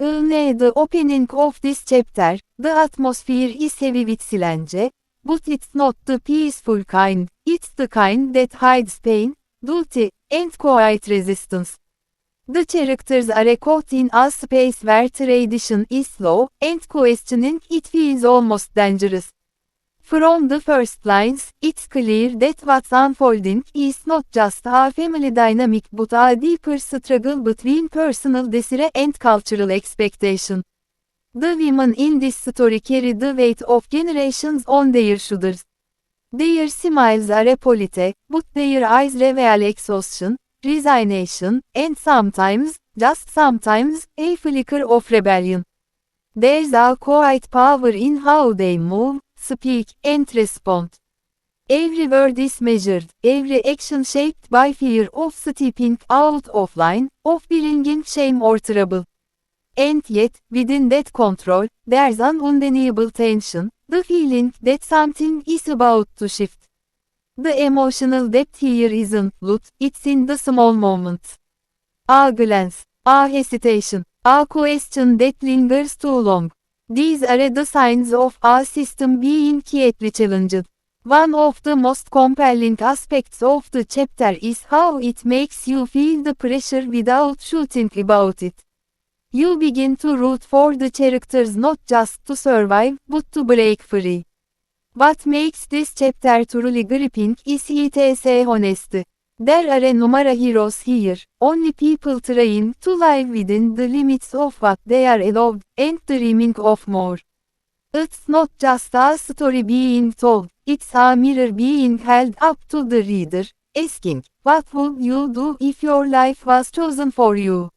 In the opening of this chapter, the atmosphere is heavy with silence, but it's not the peaceful kind, it's the kind that hides pain, duty, and quiet resistance. The characters are caught in a space where tradition is slow, and questioning it feels almost dangerous. From the first lines, it's clear that what's unfolding is not just a family dynamic but a deeper struggle between personal desire and cultural expectation. The women in this story carry the weight of generations on their shoulders. Their smiles are polite, but their eyes reveal exhaustion, resignation, and sometimes, just sometimes, a flicker of rebellion. There's a quiet power in how they move, speak, and respond. Every word is measured, every action shaped by fear of stepping out of line, of bringing shame or trouble. And yet, within that control, there's an undeniable tension, the feeling that something is about to shift. The emotional depth here isn't loot, it's in the small moments. A glance, a hesitation, a question that lingers too long. These are the signs of a system being quietly challenged. One of the most compelling aspects of the chapter is how it makes you feel the pressure without shooting about it. You begin to root for the characters not just to survive, but to break free. What makes this chapter truly gripping is its honesty. There are a number of heroes here, only people trying to live within the limits of what they are allowed, and dreaming of more. It's not just a story being told, it's a mirror being held up to the reader, asking, what would you do if your life was chosen for you?